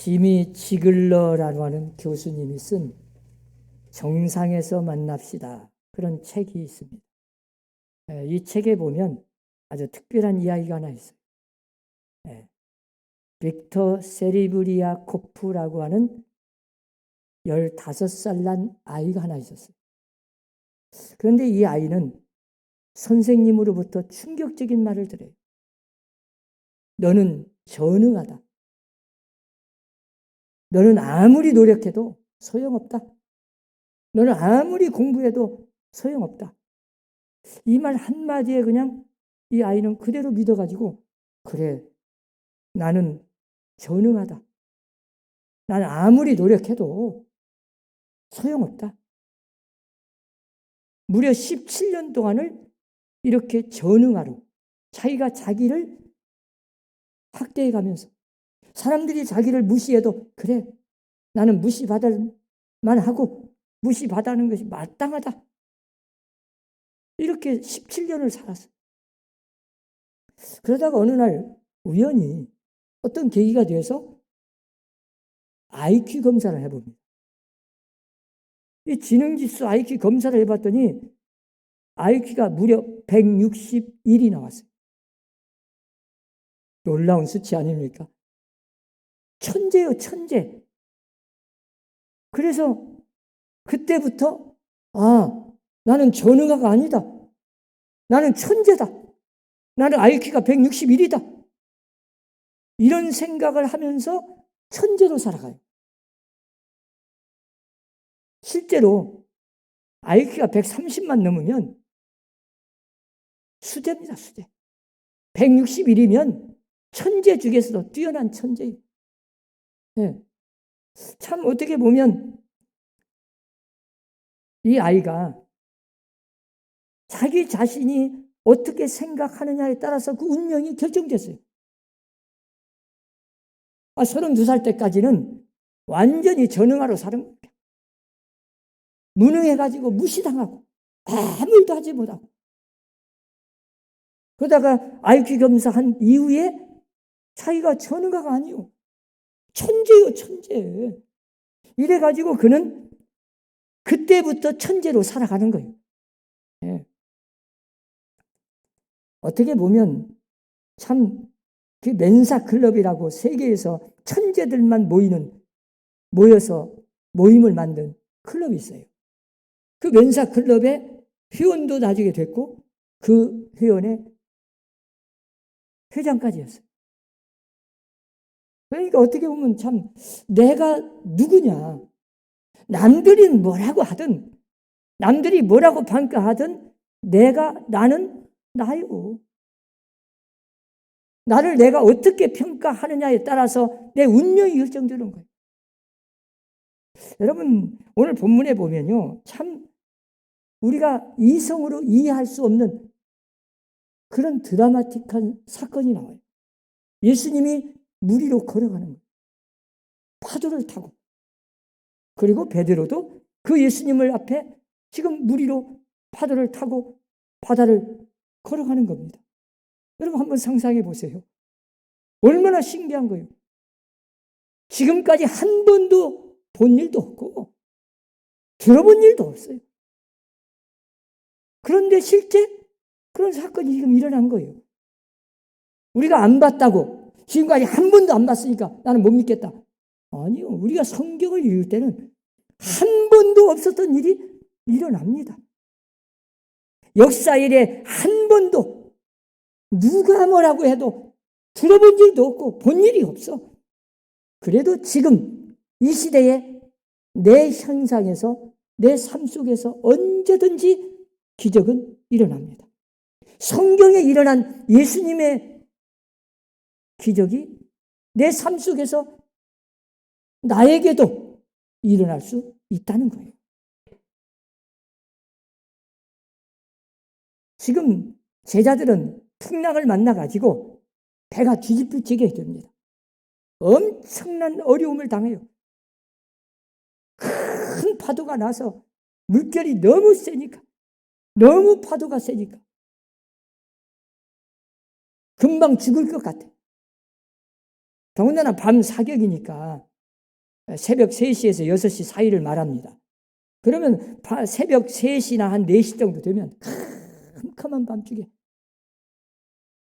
지미 지글러라고 하는 교수님이 쓴 정상에서 만납시다. 그런 책이 있습니다. 예, 이 책에 보면 아주 특별한 이야기가 하나 있어요. 예, 빅터 세리브리아 코프라고 하는 15살 난 아이가 하나 있었어요. 그런데 이 아이는 선생님으로부터 충격적인 말을 들어요. 너는 전능하다. 너는 아무리 노력해도 소용없다. 너는 아무리 공부해도 소용없다. 이 말 한마디에 그냥 이 아이는 그대로 믿어가지고, 그래, 나는 전능하다. 나는 아무리 노력해도 소용없다. 무려 17년 동안을 이렇게 전능하로 자기가 자기를 확대해 가면서 사람들이 자기를 무시해도 그래 나는 무시받을 만하고 무시받아는 것이 마땅하다. 이렇게 17년을 살았어요. 그러다가 어느 날 우연히 어떤 계기가 돼서 IQ 검사를 해봅니다. 이 지능지수 IQ 검사를 해봤더니 IQ가 무려 161이 나왔어요. 놀라운 수치 아닙니까? 천재요, 천재. 그래서 그때부터, 아, 나는 전능아가 아니다. 나는 천재다. 나는 IQ가 161이다. 이런 생각을 하면서 천재로 살아가요. 실제로 IQ가 130만 넘으면 수제입니다, 수제. 161이면 천재 중에서도 뛰어난 천재예요. 네. 참 어떻게 보면 이 아이가 자기 자신이 어떻게 생각하느냐에 따라서 그 운명이 결정됐어요. 아, 32살 때까지는 완전히 전능하로 사는 거예요. 무능해가지고 무시당하고 아무 일도 하지 못하고 그러다가 IQ 검사한 이후에 자기가 전능가가 아니요. 천재요, 천재. 이래가지고 그는 그때부터 천재로 살아가는 거예요. 예. 어떻게 보면 참 그 멘사 클럽이라고 세계에서 천재들만 모이는 모여서 모임을 만든 클럽이 있어요. 그 멘사 클럽의 회원도 나중에 됐고 그 회원의 회장까지 했어요. 그러니까 어떻게 보면 참 내가 누구냐. 남들이 뭐라고 하든 남들이 뭐라고 평가하든 내가 나는 나요. 나를 내가 어떻게 평가하느냐에 따라서 내 운명이 결정되는 거예요. 여러분 오늘 본문에 보면요. 참 우리가 이성으로 이해할 수 없는 그런 드라마틱한 사건이 나와요. 예수님이 물 위로 걸어가는 거예요. 파도를 타고. 그리고 베드로도 그 예수님을 앞에 지금 물 위로 파도를 타고 바다를 걸어가는 겁니다. 여러분 한번 상상해 보세요. 얼마나 신기한 거예요. 지금까지 한 번도 본 일도 없고 들어본 일도 없어요. 그런데 실제 그런 사건이 지금 일어난 거예요. 우리가 안 봤다고 지금까지 한 번도 안 봤으니까 나는 못 믿겠다. 아니요. 우리가 성경을 읽을 때는 한 번도 없었던 일이 일어납니다. 역사 일에 한 번도 누가 뭐라고 해도 들어본 일도 없고 본 일이 없어. 그래도 지금 이 시대에 내 현상에서 내 삶 속에서 언제든지 기적은 일어납니다. 성경에 일어난 예수님의 기적이 내 삶 속에서 나에게도 일어날 수 있다는 거예요. 지금 제자들은 풍랑을 만나가지고 배가 뒤집히게 됩니다. 엄청난 어려움을 당해요. 큰 파도가 나서 물결이 너무 세니까, 너무 파도가 세니까 금방 죽을 것 같아. 더군다나 밤 사격이니까 새벽 3시에서 6시 사이를 말합니다. 그러면 바- 새벽 3시나 한 4시 정도 되면 캄캄한 밤중에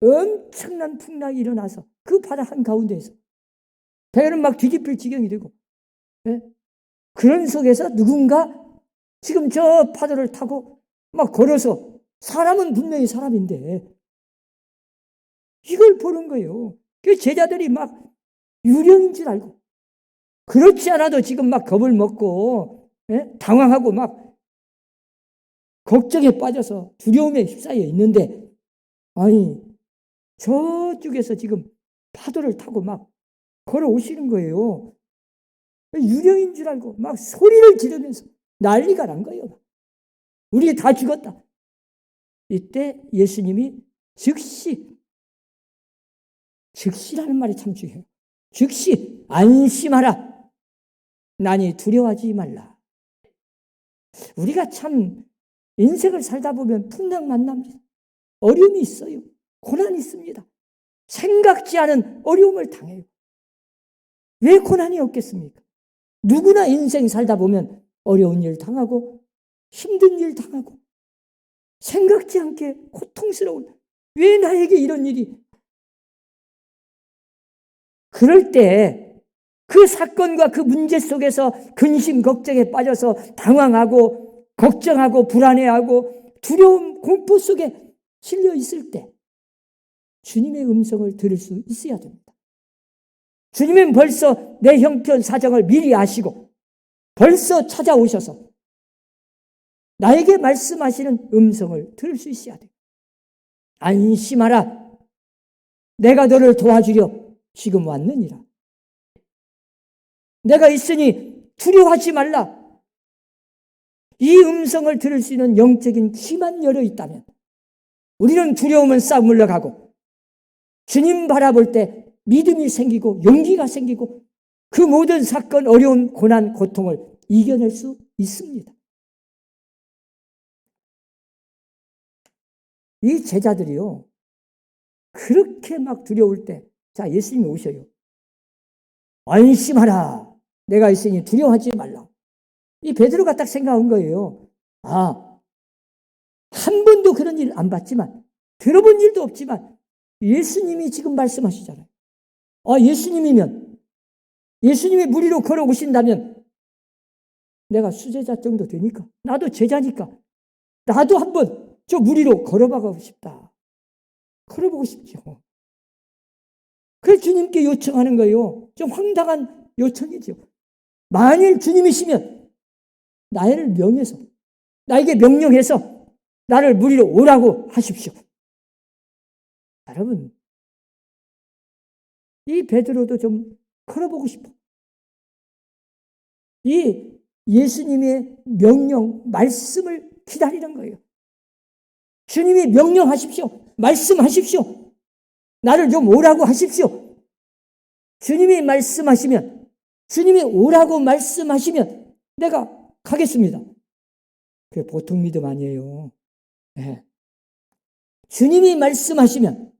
엄청난 풍랑이 일어나서 그 바다 한가운데에서 배는 막 뒤집힐 지경이 되고 예? 그런 속에서 누군가 지금 저 파도를 타고 막 걸어서 사람은 분명히 사람인데 이걸 보는 거예요. 그 제자들이 막 유령인 줄 알고 그렇지 않아도 지금 막 겁을 먹고 예? 당황하고 막 걱정에 빠져서 두려움에 휩싸여 있는데 아니 저쪽에서 지금 파도를 타고 막 걸어오시는 거예요. 유령인 줄 알고 막 소리를 지르면서 난리가 난 거예요. 우리 다 죽었다. 이때 예수님이 즉시 즉시라는 말이 참 중요해요. 즉시 안심하라. 나니 두려워하지 말라. 우리가 참 인생을 살다 보면 풍랑 만납니다. 어려움이 있어요. 고난이 있습니다. 생각지 않은 어려움을 당해요. 왜 고난이 없겠습니까? 누구나 인생 살다 보면 어려운 일 당하고 힘든 일 당하고 생각지 않게 고통스러운 왜 나에게 이런 일이 그럴 때 그 사건과 그 문제 속에서 근심 걱정에 빠져서 당황하고 걱정하고 불안해하고 두려움 공포 속에 실려 있을 때 주님의 음성을 들을 수 있어야 됩니다. 주님은 벌써 내 형편 사정을 미리 아시고 벌써 찾아오셔서 나에게 말씀하시는 음성을 들을 수 있어야 돼. 안심하라. 내가 너를 도와주려 지금 왔느니라. 내가 있으니 두려워하지 말라. 이 음성을 들을 수 있는 영적인 귀만 열어 있다면 우리는 두려움은 싹 물러가고 주님 바라볼 때 믿음이 생기고 용기가 생기고 그 모든 사건, 어려운 고난, 고통을 이겨낼 수 있습니다. 이 제자들이요. 그렇게 막 두려울 때, 자, 예수님이 오셔요. 안심하라. 내가 있으니 두려워하지 말라. 이 베드로가 딱 생각한 거예요. 아, 한 번도 그런 일 안 봤지만, 들어본 일도 없지만, 예수님이 지금 말씀하시잖아요. 아, 예수님이면, 예수님이 무리로 걸어오신다면, 내가 수제자 정도 되니까, 나도 제자니까, 나도 한번 저 무리로 걸어보고 싶다. 걸어보고 싶죠. 그래서 주님께 요청하는 거예요. 좀 황당한 요청이죠. 만일 주님이시면 나를 명해서 나에게 명령해서 나를 무리로 오라고 하십시오. 여러분, 이 베드로도 좀 걸어보고 싶어. 이 예수님의 명령, 말씀을 기다리는 거예요. 주님이 명령하십시오. 말씀하십시오. 나를 좀 오라고 하십시오. 주님이 말씀하시면, 주님이 오라고 말씀하시면 내가 가겠습니다. 그게 보통 믿음 아니에요. 네. 주님이 말씀하시면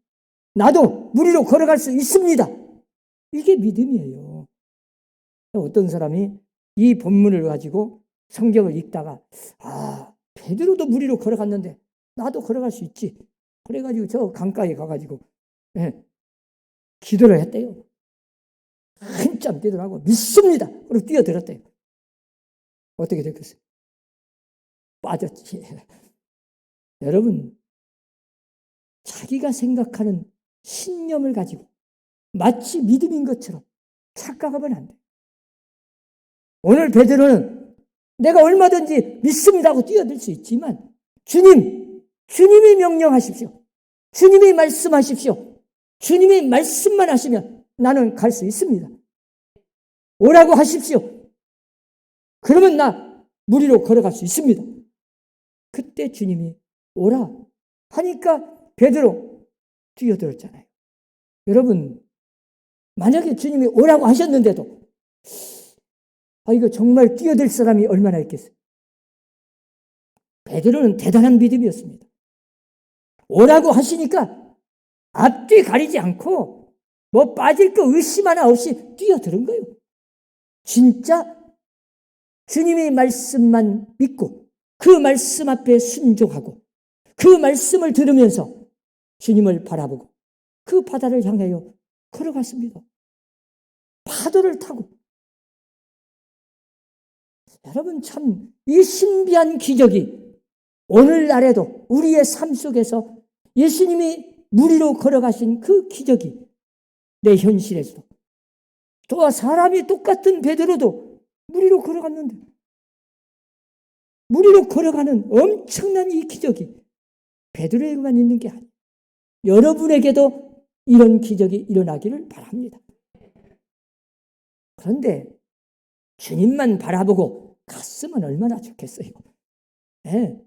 나도 무리로 걸어갈 수 있습니다. 이게 믿음이에요. 어떤 사람이 이 본문을 가지고 성경을 읽다가 아 베드로도 무리로 걸어갔는데 나도 걸어갈 수 있지. 그래가지고 저 강가에 가가지고 예, 기도를 했대요. 한참 뛰더라고 믿습니다. 그리고 뛰어들었대요. 어떻게 됐겠어요? 빠졌지. 여러분 자기가 생각하는 신념을 가지고 마치 믿음인 것처럼 착각하면 안 돼. 오늘 베드로는 내가 얼마든지 믿습니다 하고 뛰어들 수 있지만 주님, 주님이 명령하십시오. 주님이 말씀하십시오. 주님이 말씀만 하시면 나는 갈 수 있습니다. 오라고 하십시오. 그러면 나 무리로 걸어갈 수 있습니다. 그때 주님이 오라 하니까 베드로 뛰어들었잖아요. 여러분, 만약에 주님이 오라고 하셨는데도 아 이거 정말 뛰어들 사람이 얼마나 있겠어요? 베드로는 대단한 믿음이었습니다. 오라고 하시니까 앞뒤 가리지 않고 뭐 빠질 거 의심 하나 없이 뛰어드는 거예요. 진짜 주님의 말씀만 믿고 그 말씀 앞에 순종하고 그 말씀을 들으면서 주님을 바라보고 그 바다를 향하여 걸어갔습니다. 파도를 타고 여러분 참 이 신비한 기적이 오늘날에도 우리의 삶 속에서 예수님이 물 위로 걸어가신 그 기적이 내 현실에서도 또 사람이 똑같은 베드로도 물 위로 걸어갔는데 물 위로 걸어가는 엄청난 이 기적이 베드로에게만 있는 게 아니에요. 여러분에게도 이런 기적이 일어나기를 바랍니다. 그런데 주님만 바라보고 갔으면 얼마나 좋겠어요. 네.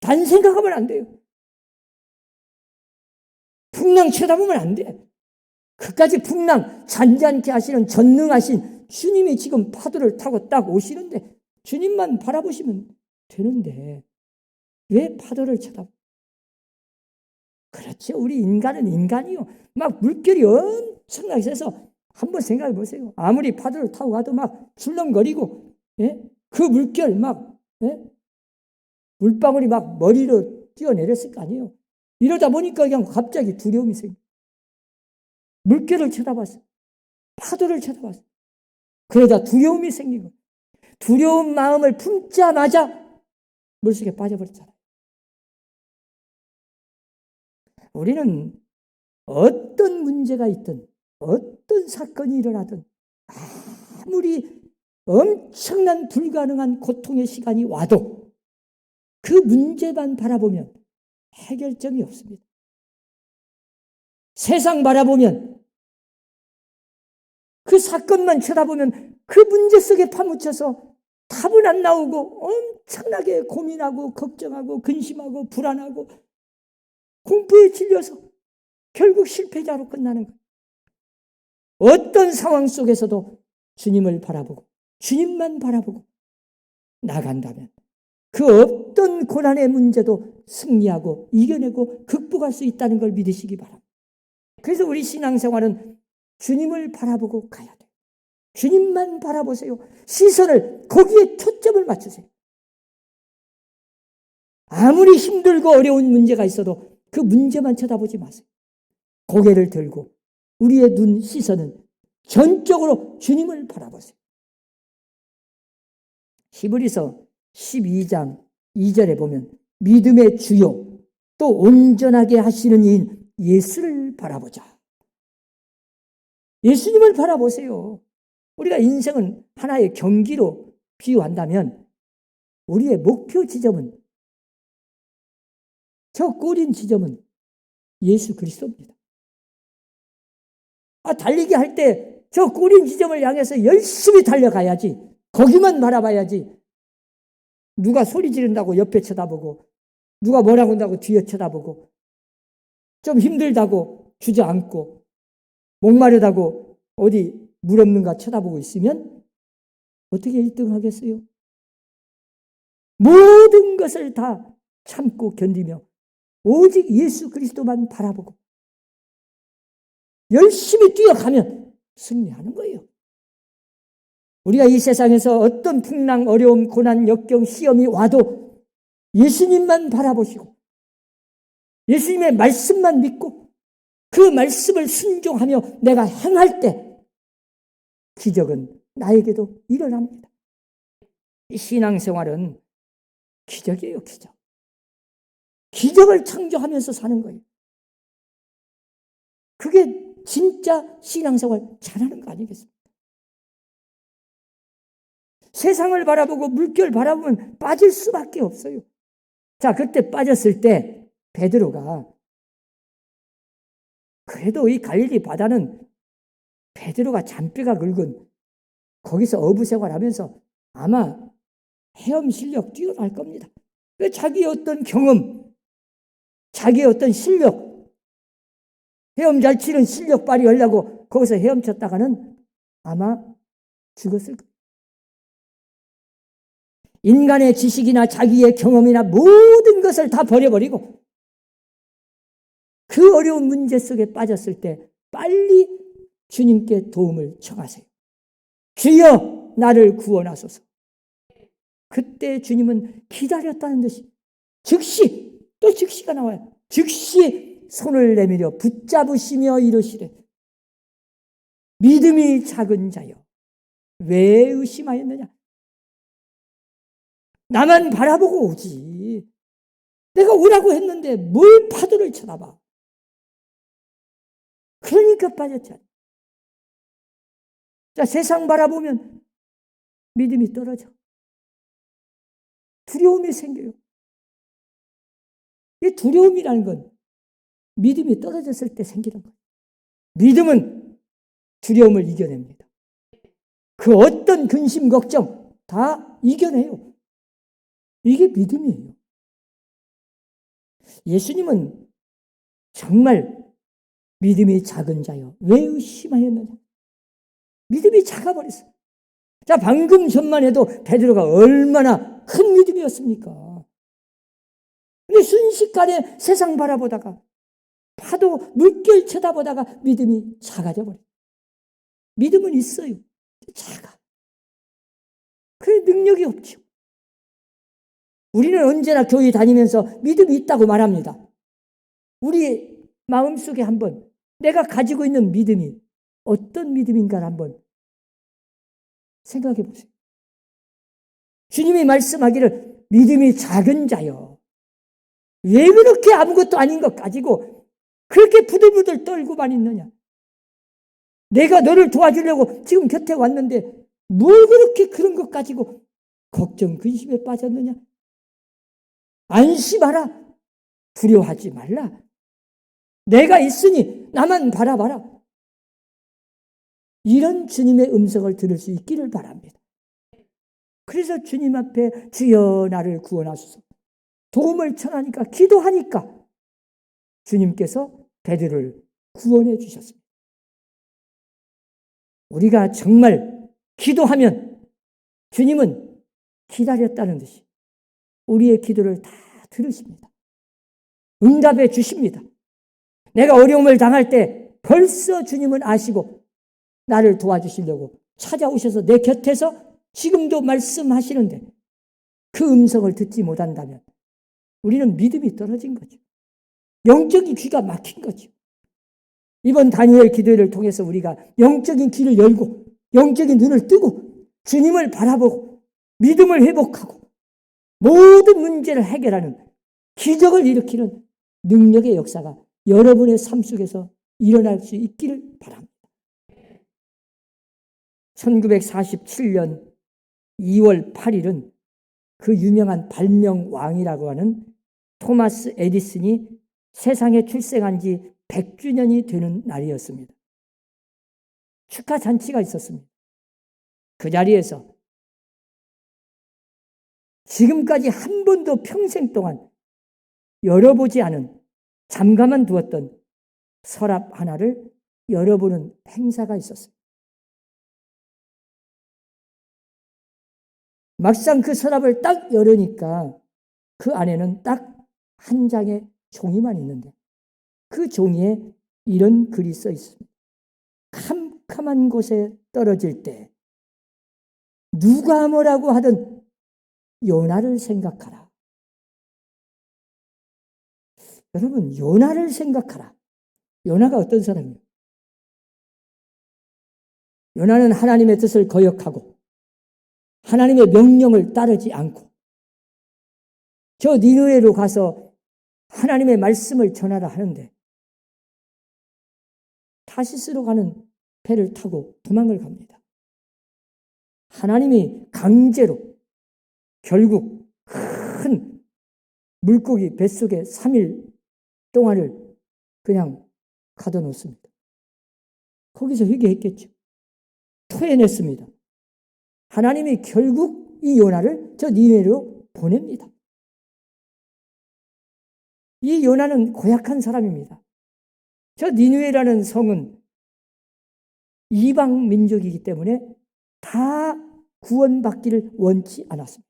단 생각하면 안 돼요. 풍랑 쳐다보면 안 돼. 그까지 풍랑 잔잔케 하시는 전능하신 주님이 지금 파도를 타고 딱 오시는데 주님만 바라보시면 되는데 왜 파도를 쳐다보? 그렇죠. 우리 인간은 인간이요. 막 물결이 엄청나게 세서 한번 생각해 보세요. 아무리 파도를 타고 가도 막 출렁거리고, 예? 그 물결 막, 예? 물방울이 막 머리로 뛰어내렸을 거 아니에요. 이러다 보니까 그냥 갑자기 두려움이 생겨. 물결을 쳐다봤어. 파도를 쳐다봤어. 그러다 두려움이 생기고, 두려운 마음을 품자마자 물속에 빠져버렸잖아요. 우리는 어떤 문제가 있든 어떤 사건이 일어나든 아무리 엄청난 불가능한 고통의 시간이 와도 그 문제만 바라보면 해결점이 없습니다. 세상 바라보면 그 사건만 쳐다보면 그 문제 속에 파묻혀서 답은 안 나오고 엄청나게 고민하고 걱정하고 근심하고 불안하고 공포에 질려서 결국 실패자로 끝나는 거예요. 어떤 상황 속에서도 주님을 바라보고 주님만 바라보고 나간다면 그 어떤 고난의 문제도 승리하고 이겨내고 극복할 수 있다는 걸 믿으시기 바랍니다. 그래서 우리 신앙생활은 주님을 바라보고 가야 돼요. 주님만 바라보세요. 시선을 거기에 초점을 맞추세요. 아무리 힘들고 어려운 문제가 있어도 그 문제만 쳐다보지 마세요. 고개를 들고 우리의 눈 시선은 전적으로 주님을 바라보세요. 히브리서 12장 2절에 보면 믿음의 주요 또 온전하게 하시는 이인 예수를 바라보자. 예수님을 바라보세요. 우리가 인생은 하나의 경기로 비유한다면 우리의 목표 지점은 저 꼬린 지점은 예수 그리스도입니다. 아, 달리기 할 때 저 꼬린 지점을 향해서 열심히 달려가야지. 거기만 바라봐야지. 누가 소리 지른다고 옆에 쳐다보고, 누가 뭐라고 한다고 뒤에 쳐다보고, 좀 힘들다고 주저앉고, 목마르다고 어디 물 없는가 쳐다보고 있으면 어떻게 1등 하겠어요? 모든 것을 다 참고 견디며 오직 예수 그리스도만 바라보고 열심히 뛰어가면 승리하는 거예요. 우리가 이 세상에서 어떤 풍랑, 어려움, 고난, 역경, 시험이 와도 예수님만 바라보시고 예수님의 말씀만 믿고 그 말씀을 순종하며 내가 행할 때 기적은 나에게도 일어납니다. 신앙생활은 기적이에요, 기적. 기적을 창조하면서 사는 거예요. 그게 진짜 신앙생활 잘하는 거 아니겠습니까? 세상을 바라보고 물결 바라보면 빠질 수밖에 없어요. 자, 그때 빠졌을 때 베드로가 그래도 이 갈릴리 바다는 베드로가 잔뼈가 굵은 거기서 어부 생활하면서 아마 헤엄 실력 뛰어날 겁니다. 그 자기의 어떤 경험, 자기의 어떤 실력, 헤엄 잘 치는 실력 발휘하려고 거기서 헤엄쳤다가는 아마 죽었을 거예요. 인간의 지식이나 자기의 경험이나 모든 것을 다 버려버리고 그 어려운 문제 속에 빠졌을 때 빨리 주님께 도움을 청하세요. 주여 나를 구원하소서. 그때 주님은 기다렸다는 듯이 즉시 또 즉시가 나와요. 즉시 손을 내밀어 붙잡으시며 이르시되 믿음이 작은 자여 왜 의심하였느냐? 나만 바라보고 오지. 내가 오라고 했는데 뭘 파도를 쳐다봐. 그러니까 빠졌잖아. 자, 세상 바라보면 믿음이 떨어져. 두려움이 생겨요. 이 두려움이라는 건 믿음이 떨어졌을 때 생기는 거예요. 믿음은 두려움을 이겨냅니다. 그 어떤 근심, 걱정 다 이겨내요. 이게 믿음이에요. 예수님은 정말 믿음이 작은 자요. 왜 의심하였느냐? 믿음이 작아버렸어. 자, 방금 전만 해도 베드로가 얼마나 큰 믿음이었습니까? 근데 순식간에 세상 바라보다가 파도 물결 쳐다보다가 믿음이 작아져 버려. 믿음은 있어요. 작아. 그 능력이 없죠. 우리는 언제나 교회 다니면서 믿음이 있다고 말합니다. 우리 마음속에 한번 내가 가지고 있는 믿음이 어떤 믿음인가를 한번 생각해 보세요. 주님이 말씀하기를 믿음이 작은 자요. 왜 그렇게 아무것도 아닌 것 가지고 그렇게 부들부들 떨고만 있느냐? 내가 너를 도와주려고 지금 곁에 왔는데 뭘 그렇게 그런 것 가지고 걱정, 근심에 빠졌느냐? 안심하라. 두려워하지 말라. 내가 있으니 나만 바라봐라. 이런 주님의 음성을 들을 수 있기를 바랍니다. 그래서 주님 앞에 주여 나를 구원하소서. 도움을 청하니까 기도하니까 주님께서 베드로를 구원해 주셨습니다. 우리가 정말 기도하면 주님은 기다렸다는 듯이 우리의 기도를 다 들으십니다. 응답해 주십니다. 내가 어려움을 당할 때 벌써 주님은 아시고 나를 도와주시려고 찾아오셔서 내 곁에서 지금도 말씀하시는데 그 음성을 듣지 못한다면 우리는 믿음이 떨어진 거죠. 영적인 귀가 막힌 거죠. 이번 다니엘 기도를 통해서 우리가 영적인 귀를 열고 영적인 눈을 뜨고 주님을 바라보고 믿음을 회복하고 모든 문제를 해결하는 기적을 일으키는 능력의 역사가 여러분의 삶 속에서 일어날 수 있기를 바랍니다. 1947년 2월 8일은 그 유명한 발명왕이라고 하는 토마스 에디슨이 세상에 출생한 지 100주년이 되는 날이었습니다. 축하 잔치가 있었습니다. 그 자리에서 지금까지 한 번도 평생 동안 열어보지 않은 잠가만 두었던 서랍 하나를 열어보는 행사가 있었습니다. 막상 그 서랍을 딱 열으니까 그 안에는 딱 한 장의 종이만 있는데 그 종이에 이런 글이 써 있습니다. 캄캄한 곳에 떨어질 때 누가 뭐라고 하든 요나를 생각하라. 여러분, 요나를 생각하라. 요나가 어떤 사람이에요? 요나는 하나님의 뜻을 거역하고 하나님의 명령을 따르지 않고 저 니누에로 가서 하나님의 말씀을 전하라 하는데 타시스로 가는 배를 타고 도망을 갑니다. 하나님이 강제로 결국 큰 물고기 뱃속에 3일 동안을 그냥 가둬놓습니다. 거기서 회개했겠죠. 토해냈습니다. 하나님이 결국 이 요나를 저 니네로 보냅니다. 이 요나는 고약한 사람입니다. 저 니누에라는 성은 이방 민족이기 때문에 다 구원받기를 원치 않았습니다.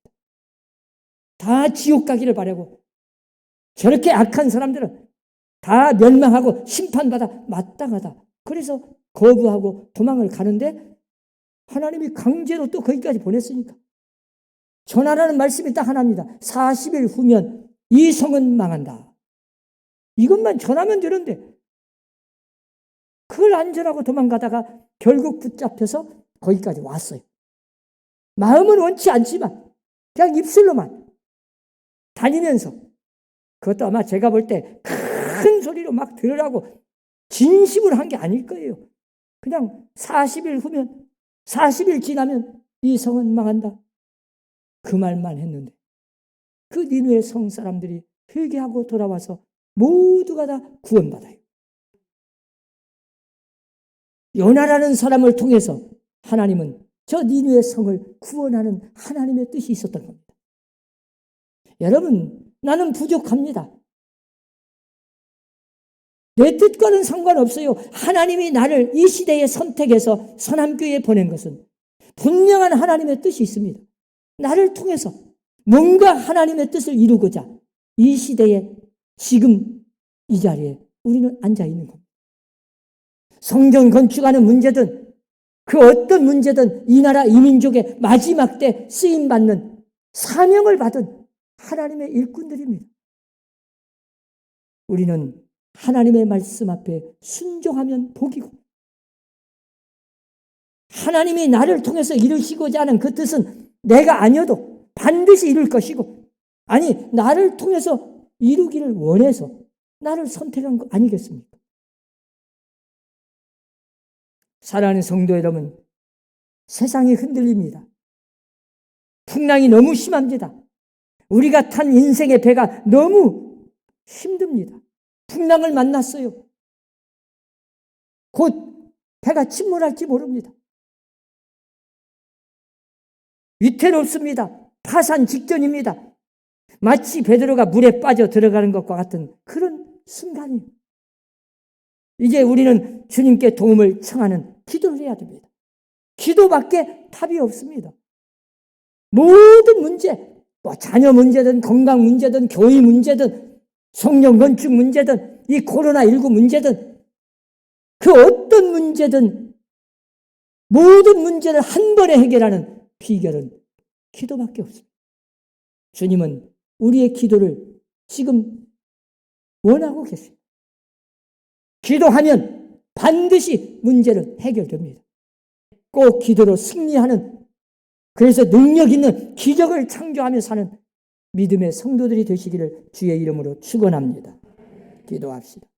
다 지옥 가기를 바라고 저렇게 악한 사람들은 다 멸망하고 심판받아 마땅하다. 그래서 거부하고 도망을 가는데 하나님이 강제로 또 거기까지 보냈으니까. 전하라는 말씀이 딱 하나입니다. 40일 후면 이 성은 망한다. 이것만 전하면 되는데 그걸 안 전하고 도망가다가 결국 붙잡혀서 거기까지 왔어요. 마음은 원치 않지만 그냥 입술로만 다니면서 그것도 아마 제가 볼 때 큰 소리로 막 들으라고 진심으로 한 게 아닐 거예요. 그냥 40일 후면 40일 지나면 이 성은 망한다. 그 말만 했는데 그 니누의 성 사람들이 회개하고 돌아와서 모두가 다 구원받아요. 요나라는 사람을 통해서 하나님은 저 니누의 성을 구원하는 하나님의 뜻이 있었던 겁니다. 여러분, 나는 부족합니다. 내 뜻과는 상관없어요. 하나님이 나를 이 시대에 선택해서 선함교회에 보낸 것은 분명한 하나님의 뜻이 있습니다. 나를 통해서 뭔가 하나님의 뜻을 이루고자 이 시대에 지금 이 자리에 우리는 앉아 있는 겁니다. 성경 건축하는 문제든 그 어떤 문제든 이 나라 이민족의 마지막 때 쓰임 받는 사명을 받은 하나님의 일꾼들입니다. 우리는 하나님의 말씀 앞에 순종하면 복이고 하나님이 나를 통해서 이루시고자 하는 그 뜻은 내가 아니어도 반드시 이룰 것이고 아니 나를 통해서 이루기를 원해서 나를 선택한 거 아니겠습니까? 사랑하는 성도 여러분, 세상이 흔들립니다. 풍랑이 너무 심합니다. 우리가 탄 인생의 배가 너무 힘듭니다. 풍랑을 만났어요. 곧 배가 침몰할지 모릅니다. 위태롭습니다. 파산 직전입니다. 마치 베드로가 물에 빠져 들어가는 것과 같은 그런 순간이 이제 우리는 주님께 도움을 청하는 기도를 해야 됩니다. 기도밖에 답이 없습니다. 모든 문제, 뭐 자녀 문제든 건강 문제든 교회 문제든 성령 건축 문제든 이 코로나19 문제든 그 어떤 문제든 모든 문제를 한 번에 해결하는 비결은 기도밖에 없습니다. 주님은 우리의 기도를 지금 원하고 계십니다. 기도하면 반드시 문제는 해결됩니다. 꼭 기도로 승리하는 그래서 능력 있는 기적을 창조하며 사는 믿음의 성도들이 되시기를 주의 이름으로 축원합니다. 기도합시다.